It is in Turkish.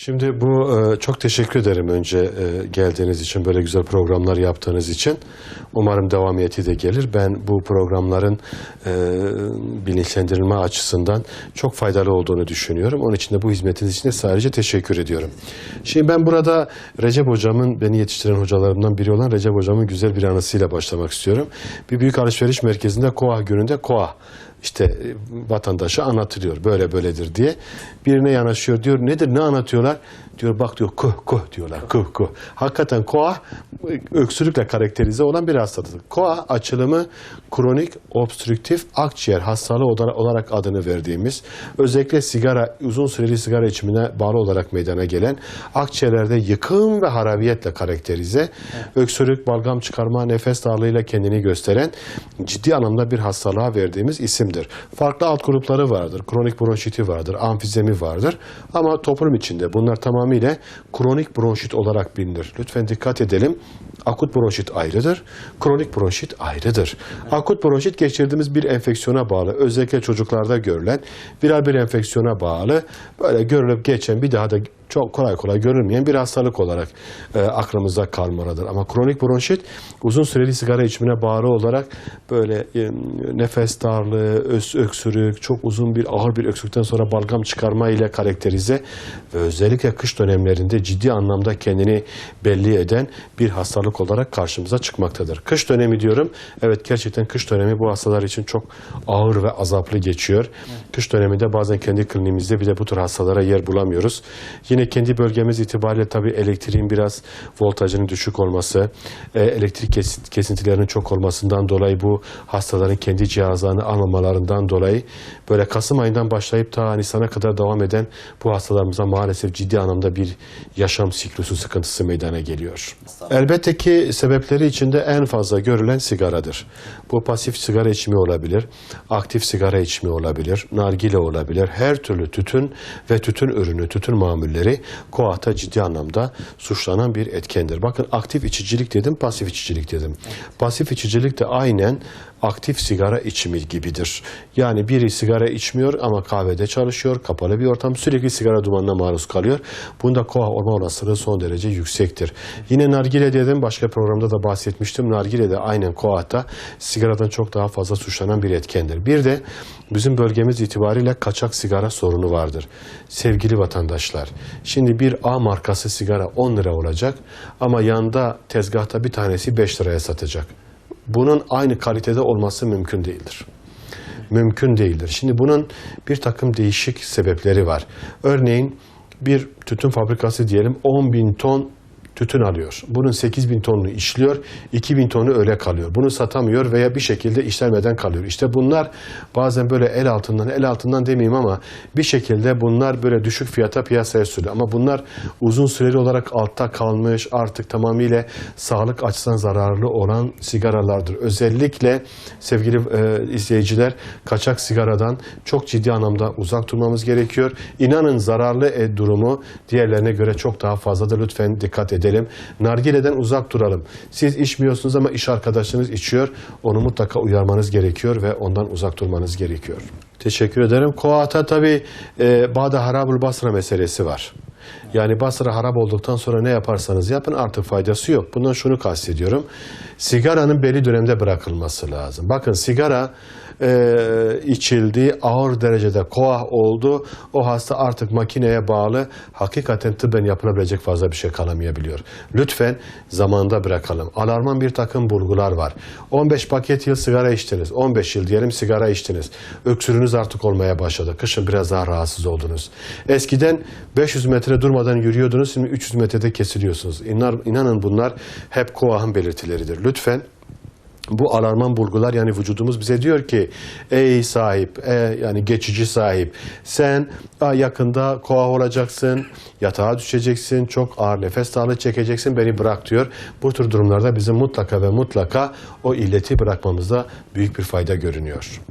Şimdi bu e, çok teşekkür ederim önce e, geldiğiniz için, böyle güzel programlar yaptığınız için. Umarım devamiyeti de gelir. Ben bu programların e, bilinçlendirilme açısından çok faydalı olduğunu düşünüyorum. Onun için de bu hizmetiniz için de sadece teşekkür ediyorum. Şimdi ben burada Recep Hocam'ın, beni yetiştiren hocalarımdan biri olan Recep Hocam'ın güzel bir anısıyla başlamak istiyorum. Bir büyük alışveriş merkezinde Koah gününde Koah işte e, vatandaşa anlatılıyor böyle böyledir diye. Birine yanaşıyor diyor nedir ne anlatıyorlar? Diyor bak diyor kuh kuh diyorlar kuh kuh. Hakikaten koa öksürükle karakterize olan bir hastalık. Koa açılımı kronik obstrüktif akciğer hastalığı olarak adını verdiğimiz özellikle sigara uzun süreli sigara içimine bağlı olarak meydana gelen akciğerlerde yıkım ve harabiyetle karakterize öksürük, balgam çıkarma, nefes darlığıyla kendini gösteren ciddi anlamda bir hastalığa verdiğimiz isimdir. Farklı alt grupları vardır. Kronik bronşiti vardır, amfizemi vardır. Ama toplum içinde bunlar tamamıyla kronik bronşit olarak bilinir. Lütfen dikkat edelim. Akut bronşit ayrıdır, kronik bronşit ayrıdır. Akut bronşit geçirdiğimiz bir enfeksiyona bağlı, özellikle çocuklarda görülen viral bir enfeksiyona bağlı, böyle görülüp geçen bir daha da çok kolay kolay görülmeyen bir hastalık olarak e, aklımızda kalmalıdır. Ama kronik bronşit uzun süreli sigara içimine bağlı olarak böyle e, nefes darlığı, öz, öksürük, çok uzun bir ağır bir öksürükten sonra balgam çıkarma ile karakterize ve özellikle kış dönemlerinde ciddi anlamda kendini belli eden bir hastalık olarak karşımıza çıkmaktadır. Kış dönemi diyorum. Evet gerçekten kış dönemi bu hastalar için çok ağır ve azaplı geçiyor. Kış döneminde bazen kendi kliniğimizde bile bu tür hastalara yer bulamıyoruz. Yine kendi bölgemiz itibariyle tabii elektriğin biraz voltajının düşük olması, e, elektrik kes- kesintilerinin çok olmasından dolayı bu hastaların kendi cihazlarını almamalarından dolayı böyle Kasım ayından başlayıp ta Nisan'a kadar devam eden bu hastalarımıza maalesef ciddi anlamda bir yaşam siklusu sıkıntısı meydana geliyor. Elbette ki sebepleri içinde en fazla görülen sigaradır. Bu pasif sigara içimi olabilir, aktif sigara içimi olabilir, nargile olabilir. Her türlü tütün ve tütün ürünü, tütün mamulleri koahta ciddi anlamda suçlanan bir etkendir. Bakın aktif içicilik dedim, pasif içicilik dedim. Pasif içicilik de aynen aktif sigara içimi gibidir. Yani biri sigara içmiyor ama kahvede çalışıyor, kapalı bir ortam, sürekli sigara dumanına maruz kalıyor. Bunda koah olma olasılığı son derece yüksektir. Yine nargile dedim, başka programda da bahsetmiştim. Nargile de aynen koahta sigaradan çok daha fazla suçlanan bir etkendir. Bir de bizim bölgemiz itibariyle kaçak sigara sorunu vardır. Sevgili vatandaşlar, şimdi bir A markası sigara 10 lira olacak ama yanda tezgahta bir tanesi 5 liraya satacak. Bunun aynı kalitede olması mümkün değildir. Mümkün değildir. Şimdi bunun bir takım değişik sebepleri var. Örneğin bir tütün fabrikası diyelim 10 bin ton tütün alıyor. Bunun 8 bin tonunu işliyor, 2 bin tonu öyle kalıyor. Bunu satamıyor veya bir şekilde işlenmeden kalıyor. İşte bunlar bazen böyle el altından, el altından demeyeyim ama bir şekilde bunlar böyle düşük fiyata piyasaya sürüyor. Ama bunlar uzun süreli olarak altta kalmış, artık tamamıyla sağlık açısından zararlı olan sigaralardır. Özellikle sevgili e, izleyiciler kaçak sigaradan çok ciddi anlamda uzak durmamız gerekiyor. İnanın zararlı e, durumu diğerlerine göre çok daha fazladır. Lütfen dikkat edelim. Nargileden uzak duralım. Siz içmiyorsunuz ama iş arkadaşınız içiyor. Onu mutlaka uyarmanız gerekiyor ve ondan uzak durmanız gerekiyor. Teşekkür ederim. Koata tabi e, Bağda Harabul Basra meselesi var. Yani Basra harap olduktan sonra ne yaparsanız yapın artık faydası yok. Bundan şunu kastediyorum. Sigaranın belli dönemde bırakılması lazım. Bakın sigara e, içildi, ağır derecede koah oldu. O hasta artık makineye bağlı. Hakikaten tıbben yapılabilecek fazla bir şey kalamayabiliyor. Lütfen zamanında bırakalım. Alarman bir takım bulgular var. 15 paket yıl sigara içtiniz. 15 yıl diyelim sigara içtiniz. Öksürünüz artık olmaya başladı. Kışın biraz daha rahatsız oldunuz. Eskiden 500 metre durmadan yürüyordunuz. Şimdi 300 metrede kesiliyorsunuz. İnan, inanın bunlar hep koahın belirtileridir. Lütfen bu alarman bulgular yani vücudumuz bize diyor ki ey sahip e, yani geçici sahip sen a, yakında koah olacaksın yatağa düşeceksin çok ağır nefes darlığı çekeceksin beni bırak diyor. Bu tür durumlarda bizim mutlaka ve mutlaka o illeti bırakmamızda büyük bir fayda görünüyor.